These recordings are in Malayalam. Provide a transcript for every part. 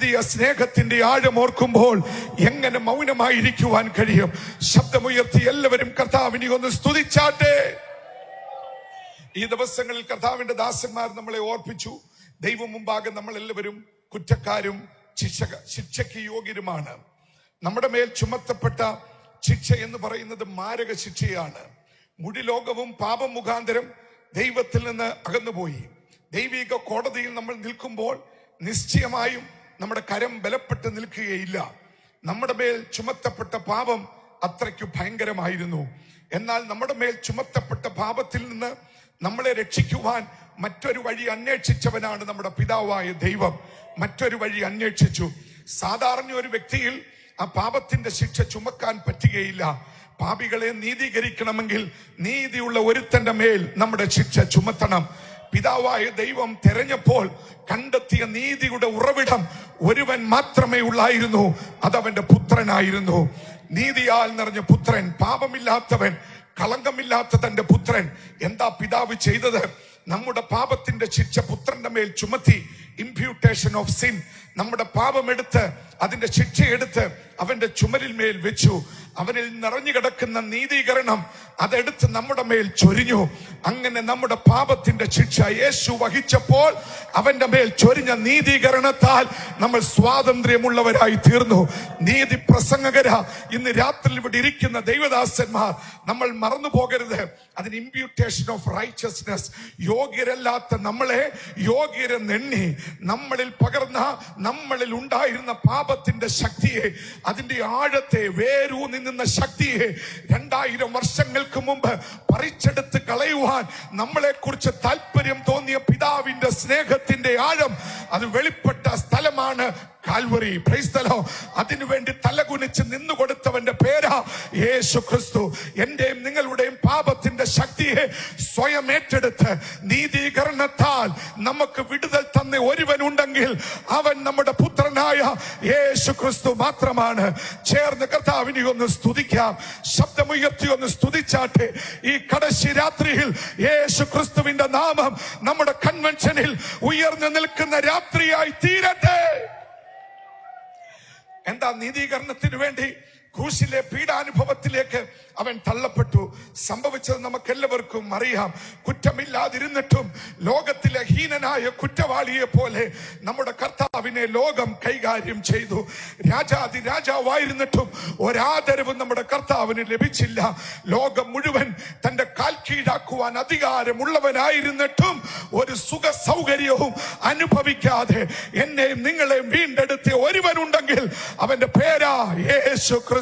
കരുതിയ സ്നേഹത്തിന്റെ ആഴം ഓർക്കുമ്പോൾ എങ്ങനെ മൗനമായിരിക്കുവാൻ കഴിയും? ശബ്ദമുയർത്തി എല്ലാവരും കർത്താവിനെ ഒന്ന് സ്തുതിച്ചാട്ടെ. ഈ ദിവസങ്ങളിൽ കർത്താവിന്റെ ദാസന്മാർ നമ്മളെ ഓർപ്പിച്ചു. ദൈവം മുമ്പാകെ നമ്മൾ എല്ലാവരും കുറ്റക്കാരും ശിക്ഷ ശിക്ഷയ്ക്ക് യോഗ്യരുമാണ്. നമ്മുടെ മേൽ ചുമത്തപ്പെട്ട ശിക്ഷ എന്ന് പറയുന്നത് മാരക ശിക്ഷയാണ്. മുഴി ലോകവും പാപം മുഖാന്തരം ദൈവത്തിൽ നിന്ന് അകന്നുപോയി. ദൈവിക കോടതിയിൽ നമ്മൾ നിൽക്കുമ്പോൾ നിശ്ചയമായും നമ്മുടെ കരം ബലപ്പെട്ട് നിൽക്കുകയില്ല. നമ്മുടെ മേൽ ചുമത്തപ്പെട്ട പാപം അത്രയ്ക്ക് ഭയങ്കരമായിരുന്നു. എന്നാൽ നമ്മുടെ മേൽ ചുമത്തപ്പെട്ട പാപത്തിൽ നിന്ന് നമ്മളെ രക്ഷിക്കുവാൻ മറ്റൊരു വഴി അന്വേഷിച്ചവനാണ് നമ്മുടെ പിതാവായ ദൈവം. മറ്റൊരു വഴി അന്വേഷിച്ചു. സാധാരണ ഒരു വ്യക്തിയിൽ ആ പാപത്തിന്റെ ശിക്ഷ ചുമക്കാൻ പറ്റുകയില്ല. പാപികളെ നീതീകരിക്കണമെങ്കിൽ നീതിയുള്ള ഒരുത്തന്റെ മേൽ നമ്മുടെ ശിക്ഷ ചുമത്തണം. പിതാവായ ദൈവം തെരഞ്ഞപ്പോൾ കണ്ടെത്തിയ നീതിയുടെ ഉറവിടം ഒരുവൻ മാത്രമേ ഉള്ളായിരുന്നു. അതവന്റെ പുത്രനായിരുന്നു. നീതിയാൽ നിറഞ്ഞ പുത്രൻ പാപമില്ലാത്തവൻ കളങ്കമില്ലാത്ത തന്റെ പുത്രൻ. എന്താ പിതാവ് ചെയ്തത്? നമ്മുടെ പാപത്തിന്റെ ശിക്ഷ പുത്രന്റെ മേൽ ചുമത്തി. ഇംപ്യൂട്ടേഷൻ ഓഫ് സിൻ നമ്മുടെ പാപമെടുത്ത് അതിന്റെ ശിക്ഷയെടുത്ത് അവന്റെ ചുമലിൽ മേൽ വെച്ചു. അവനിൽ നിറഞ്ഞു കിടക്കുന്ന നീതീകരണം അതെടുത്ത് നമ്മുടെ മേൽ ചൊരിഞ്ഞു. അങ്ങനെ നമ്മുടെ പാപത്തിന്റെ ശിക്ഷ യേശു വഹിച്ചപ്പോൾ അവന്റെ മേൽ ചൊരിഞ്ഞ നീതീകരണത്താൽ നമ്മൾ സ്വാതന്ത്ര്യമുള്ളവരായി തീർന്നു. നീതി പ്രസംഗകര. ഇന്ന് രാത്രി ഇവിടെ ഇരിക്കുന്ന ദൈവദാസന്മാർ നമ്മൾ മറന്നു പോകരുത്. അതിന് ഇമ്പ്യൂട്ടേഷൻ ഓഫ് റൈച്ചസ്നെസ് യോഗ്യരല്ലാത്ത നമ്മളെ യോഗ്യരെന്നെണ്ണി നമ്മളിൽ പകർന്ന നമ്മളിൽ ഉണ്ടായിരുന്ന പാപത്തിന്റെ ശക്തിയെ അതിന്റെ ആഴത്തെ വേരൂന്നി നിന്ന ശക്തിയെ രണ്ടായിരം വർഷങ്ങൾക്ക് മുമ്പ് പറിച്ചെടുത്ത് കളയുവാൻ നമ്മളെ കുറിച്ച് താല്പര്യം തോന്നിയ പിതാവിന്റെ സ്നേഹത്തിന്റെ ആഴം അത് വെളിപ്പെട്ട സ്ഥലമാണ് കാൽവറി. പ്രൈസ്തലോ അതിനുവേണ്ടി തലകുനിച്ച് നിന്നു കൊടുത്തവന്റെ പേരാ യേശു ക്രിസ്തു. എന്റെയും നിങ്ങളുടെയും പാപത്തിന്റെ ശക്തിയെ സ്വയം ഏറ്റെടുത്ത് നീതീകരണത്താൽ നമുക്ക് വിടുതൽ തന്ന ഒരുവനുണ്ടെങ്കിൽ അവൻ നമ്മുടെ പുത്രനായ യേശു ക്രിസ്തു മാത്രമാണ്. ചേർന്ന് കർത്താവിനെ ഒന്ന് സ്തുതിക്കാം. ശബ്ദമുയർത്തി ഒന്ന് സ്തുതിച്ചാട്ടെ. ഈ കടശി രാത്രിയിൽ യേശു ക്രിസ്തുവിന്റെ നാമം നമ്മുടെ കൺവെൻഷനിൽ ഉയർന്നു നിൽക്കുന്ന രാത്രിയായി തീരട്ടെ. എന്താ നീതീകരണത്തിന് വേണ്ടി ക്രൂശിലെ പീഡാനുഭവത്തിലേക്ക് അവൻ തള്ളപ്പെട്ടു. സംഭവിച്ചത് നമുക്ക് എല്ലാവർക്കും അറിയാം. കുറ്റമില്ലാതിരുന്നിട്ടും ലോകത്തിലെ ഹീനനായ കുറ്റവാളിയെ പോലെ നമ്മുടെ കർത്താവിനെ ലോകം കൈകാര്യം ചെയ്തു. രാജാതി രാജാവായിരുന്നിട്ടും ഒരാദരവും നമ്മുടെ കർത്താവിന് ലഭിച്ചില്ല. ലോകം മുഴുവൻ തന്റെ കാൽ കീഴാക്കുവാൻ അധികാരമുള്ളവനായിരുന്നിട്ടും ഒരു സുഖ സൗകര്യവും അനുഭവിക്കാതെ എന്നെയും നിങ്ങളെയും വീണ്ടെടുത്ത ഒരുവനുണ്ടെങ്കിൽ അവന്റെ പേരാ യേശു ക്രിസ്തു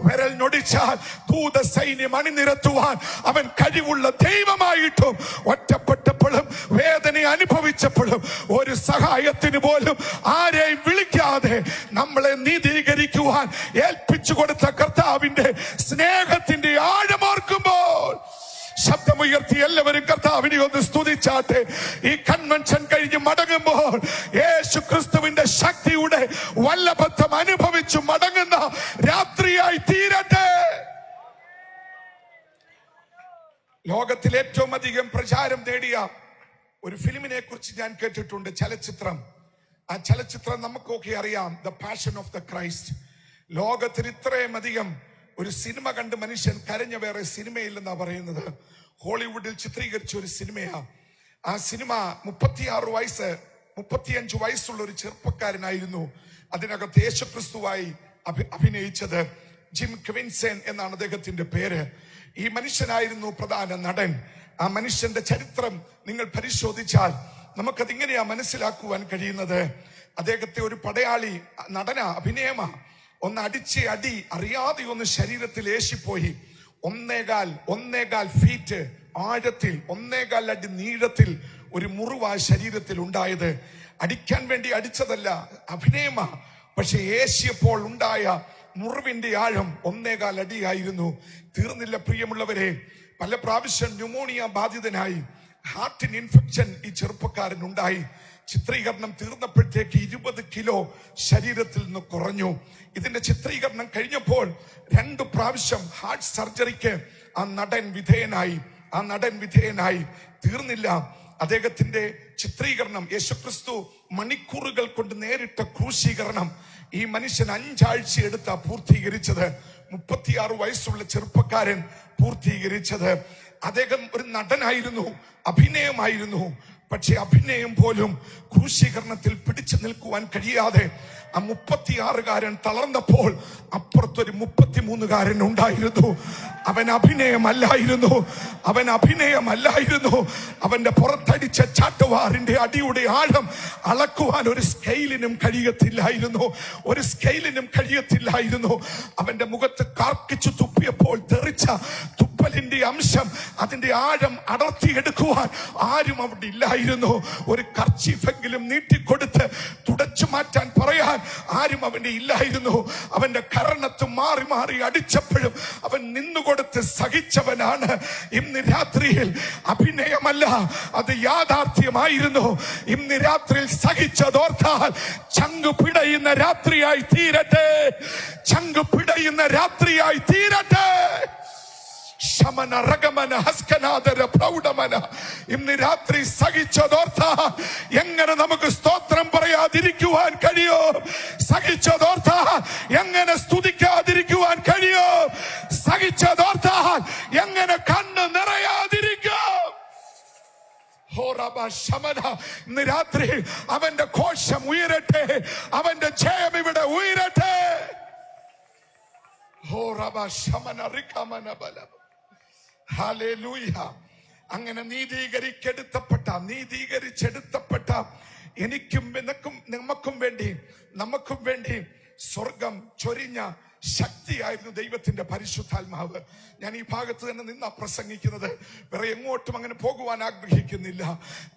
വിരൽ നൊടിച്ചാൽ ഭൂത സൈന്യം അണിനിരത്തുവാൻ അവൻ കഴിവുള്ള ദൈവമായിട്ടും ഒറ്റപ്പെട്ടപ്പോഴും വേദന അനുഭവിച്ചപ്പോഴും ഒരു സഹായത്തിന് പോലും ആരെയും വിളിക്കാതെ നമ്മളെ നീതീകരിക്കുവാൻ ഏൽപ്പിച്ചു കൊടുത്ത കർത്താവിന്റെ സ്നേഹത്തിന്റെ ആഴമോർക്കുമ്പോൾ ശബ്ദമുയർത്തി എല്ലാവരും കർത്താവിനെ ഒന്ന് സ്തുതിച്ചാട്ടെ. ഈ കൺവെൻഷൻ കഴിഞ്ഞ് മടങ്ങുമ്പോൾ യേശു ക്രിസ്തുവിന്റെ ശക്തിയുടെ വല്ലഭത്വം അനുഭവിച്ചു മടങ്ങുന്ന രാത്രിയായി തീരട്ടെ. ലോകത്തിൽ ഏറ്റവും അധികം പ്രചാരം നേടിയ ഒരു ഫിലിമിനെ കുറിച്ച് ഞാൻ കേട്ടിട്ടുണ്ട് ചലച്ചിത്രം. ആ ചലച്ചിത്രം നമുക്കൊക്കെ അറിയാം the passion of the Christ ലോകത്തിൽ ഇത്രയും അധികം ഒരു സിനിമ കണ്ട് മനുഷ്യൻ കരഞ്ഞ വേറെ സിനിമയില്ലെന്നാ പറയുന്നത്. ഹോളിവുഡിൽ ചിത്രീകരിച്ച ഒരു സിനിമയാണ് ആ സിനിമ മുപ്പത്തിയാറ് വയസ്സ് മുപ്പത്തിയഞ്ച് വയസ്സുള്ള ഒരു ചെറുപ്പക്കാരനായിരുന്നു. അതിനകത്ത് യേശുക്രിസ്തുവായി അഭി അഭിനയിച്ചത് ജിം ക്വിൻസെൻ എന്നാണ് അദ്ദേഹത്തിന്റെ പേര്. ഈ മനുഷ്യനായിരുന്നു പ്രധാന നടൻ. ആ മനുഷ്യന്റെ ചരിത്രം നിങ്ങൾ പരിശോധിച്ചാൽ നമുക്കത് ഇങ്ങനെയാ മനസ്സിലാക്കുവാൻ കഴിയുന്നത്. അദ്ദേഹത്തെ ഒരു പടയാളി നടന അഭിനയമാ. ഒന്ന് അടിച്ച് അടി അറിയാതെ ഒന്ന് ശരീരത്തിൽ ഏശിപ്പോയി. ഒന്നേകാൽ ഒന്നേകാൽ ഫീറ്റ് ആഴത്തിൽ ഒന്നേകാൽ അടി നീളത്തിൽ ഒരു മുറിവ് ആ ശരീരത്തിൽ ഉണ്ടായത്. അടിക്കാൻ വേണ്ടി അടിച്ചതല്ല അഭിനയമ. പക്ഷെ ഏശിയപ്പോൾ ഉണ്ടായ മുറിവിന്റെ ആഴം ഒന്നേകാൽ അടിയായിരുന്നു. തീർന്നില്ല പ്രിയമുള്ളവരെ. പല പ്രാവശ്യം ന്യൂമോണിയ ബാധിതനായി ഹാർട്ടിന് ഇൻഫെക്ഷൻ ഈ ചെറുപ്പക്കാരൻ ഉണ്ടായി ചിത്രീകരണം തീർന്നപ്പോഴത്തേക്ക് ഇരുപത് കിലോ ശരീരത്തിൽ നിന്ന് കുറഞ്ഞു. ഇതിന്റെ ചിത്രീകരണം കഴിഞ്ഞപ്പോൾ രണ്ട് പ്രാവശ്യം ഹാർട്ട് സർജറിക്ക് ആ നടൻ വിധേയനായി ആ നടൻ വിധേയനായി തീർന്നില്ല. അദ്ദേഹത്തിന്റെ ചിത്രീകരണം യേശുക്രിസ്തു മണിക്കൂറുകൾ കൊണ്ട് നേരിട്ട ക്രൂശീകരണം ഈ മനുഷ്യൻ അഞ്ചാഴ്ച എടുത്ത പൂർത്തീകരിച്ചത്. മുപ്പത്തിയാറ് വയസ്സുള്ള ചെറുപ്പക്കാരൻ പൂർത്തീകരിച്ചത്. അദ്ദേഹം ഒരു നടനായിരുന്നു അഭിനയമായിരുന്നു. പക്ഷെ അഭിനയം പോലും ക്രൂശീകരണത്തിൽ പിടിച്ചു നിൽക്കുവാൻ കഴിയാതെ ആ മുപ്പത്തിയാറുകാരൻ തളർന്നപ്പോൾ അപ്പുറത്തൊരു മുപ്പത്തിമൂന്നുകാരൻ ഉണ്ടായിരുന്നു. അവൻ അഭിനയമല്ലായിരുന്നു. അവൻ അഭിനയമല്ലായിരുന്നു. അവന്റെ പുറത്തടിച്ച ചാട്ടുവാറിന്റെ അടിയുടെ ആഴം അളക്കുവാൻ ഒരു സ്കെയിലിനും കഴിയത്തില്ലായിരുന്നു. ഒരു സ്കെയിലിനും കഴിയത്തില്ലായിരുന്നു. അവന്റെ മുഖത്ത് കാർക്കിച്ചു തുപ്പിയപ്പോൾ തെറിച്ച തുപ്പലിന്റെ അംശം അതിന്റെ ആഴം അടർത്തിയെടുക്കുവാൻ ആരും അവിടെ ഇല്ലായിരുന്നു. ഒരു കർച്ചീഫെങ്കിലും നീട്ടിക്കൊടുത്ത് തുടച്ചു മാറ്റാൻ പറയാൻ ആരും അവന്റെ ഇല്ലായിരുന്നു. അവന്റെ കരണത്ത് മാറി മാറി അടിച്ചപ്പോഴും അവൻ നിന്നുകൊടുത്ത് സഹിച്ചവനാണ്. ഇന്ന് രാത്രിയിൽ അഭിനയമല്ല അത് യാഥാർത്ഥ്യമായിരുന്നു. ഇന്ന് രാത്രിയിൽ സഹിച്ചതോർത്താൽ ചങ്ക് പിടയുന്ന രാത്രിയായി തീരട്ടെ. ചങ്ക് പിടയുന്ന രാത്രിയായി തീരട്ടെ. ശമന റകമന ഹസ്കനാദര പ്രൗഢമന. ഇന്ന് രാത്രി സഹിച്ചതോർത്ത എങ്ങനെ നമുക്ക് സ്തോത്രം പറയാതിരിക്കുവാൻ കഴിയോ? സഹിച്ചതോർത്ത എങ്ങനെ സ്തുതിക്കാതിരിക്കുവാൻ കഴിയോ? സഹിച്ചതോർത്ത എങ്ങനെ കണ്ണ് നിറയാതിരിക്കും? ഇന്ന് രാത്രി അവന്റെ കോശം ഉയരട്ടെ അവന്റെ ജയം ഇവിടെ ഉയരട്ടെ. ഹോറബ ശമന റിക്കമന ബലം. ഹല്ലേലൂയ അങ്ങനെ നീതീകരിക്കെടുത്തപ്പെട്ട നീതീകരിച്ചെടുത്തപ്പെട്ട എനിക്കും നിനക്കും നമുക്കും വേണ്ടി നമുക്കും വേണ്ടി സ്വർഗം ചൊരിഞ്ഞ ശക്തിയായിരുന്നു ദൈവത്തിന്റെ പരിശുദ്ധാത്മാവ്. ഞാൻ ഈ ഭാഗത്ത് തന്നെ നിന്നാ പ്രസംഗിക്കുന്നത്. വേറെ എങ്ങോട്ടും അങ്ങനെ പോകുവാൻ ആഗ്രഹിക്കുന്നില്ല.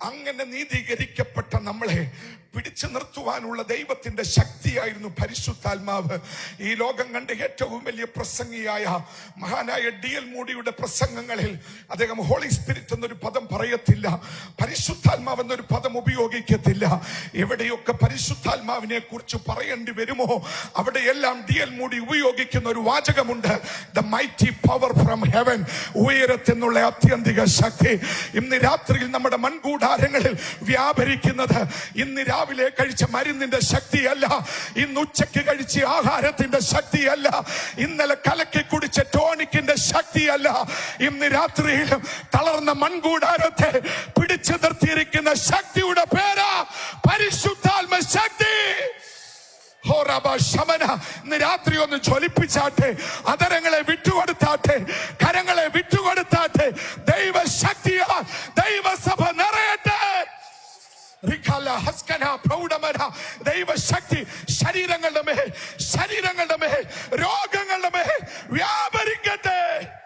അങ്ങനെ നീതീകരിക്കപ്പെട്ട നമ്മളെ പിടിച്ചു നിർത്തുവാനുള്ള ദൈവത്തിന്റെ ശക്തിയായിരുന്നു പരിശുദ്ധാത്മാവ്. ഈ ലോകം കണ്ട ഏറ്റവും വലിയ പ്രസംഗിയായ മഹാനായ ഡി എൽ മൂടിയുടെ പ്രസംഗങ്ങളിൽ അദ്ദേഹം ഹോളി സ്പിരിറ്റ് എന്നൊരു പദം പറയത്തില്ല. പരിശുദ്ധാത്മാവ് എന്നൊരു പദം ഉപയോഗിക്കത്തില്ല. എവിടെയൊക്കെ പരിശുദ്ധാത്മാവിനെ കുറിച്ച് പറയേണ്ടി വരുമോ അവിടെയെല്ലാം ഡി എൽ മൂടി ഉപയോഗിക്കുന്ന ഒരു വാചകമുണ്ട്. The mighty power from heaven ഉയരത്തെന്നുള്ള അത്യന്തിക ശക്തി. ഇന്ന് രാത്രിയിൽ നമ്മുടെ മൺകൂടാരങ്ങളിൽ വ്യാപരിക്കുന്നത് ഇന്ന് രാവിലെ കഴിച്ച മരുന്നിന്റെ ശക്തിയല്ല. ഇന്ന് ഉച്ചയ്ക്ക് കഴിച്ച ആഹാരത്തിന്റെ ശക്തിയല്ല. ഇന്നലെ കലക്കി കുടിച്ച ടോണിക്കിന്റെ ശക്തിയല്ല. ഇന്ന് രാത്രിയിലും തളർന്ന മൺകൂടാരത്തെ പിടിച്ചു നിർത്തിയിരിക്കുന്ന ശക്തിയുടെ പേരാ പരിശുദ്ധാത്മ ശക്തി. രാത്രി ഒന്ന് ജ്വലിപ്പിച്ചാട്ടെ. അതരങ്ങളെ വിട്ടുകൊടുത്താട്ടെ. കരങ്ങളെ വിട്ടുകൊടുത്താട്ടെ. ദൈവശക്തിയ ദൈവസഭ നിറയട്ടെ. ഹസ്കന പ്രൗഢമന. ദൈവശക്തി ശരീരങ്ങളുടെ മേഹ ശരീരങ്ങളുടെ മേൽ രോഗങ്ങളുടെ മേഹ വ്യാപരിക്കട്ടെ.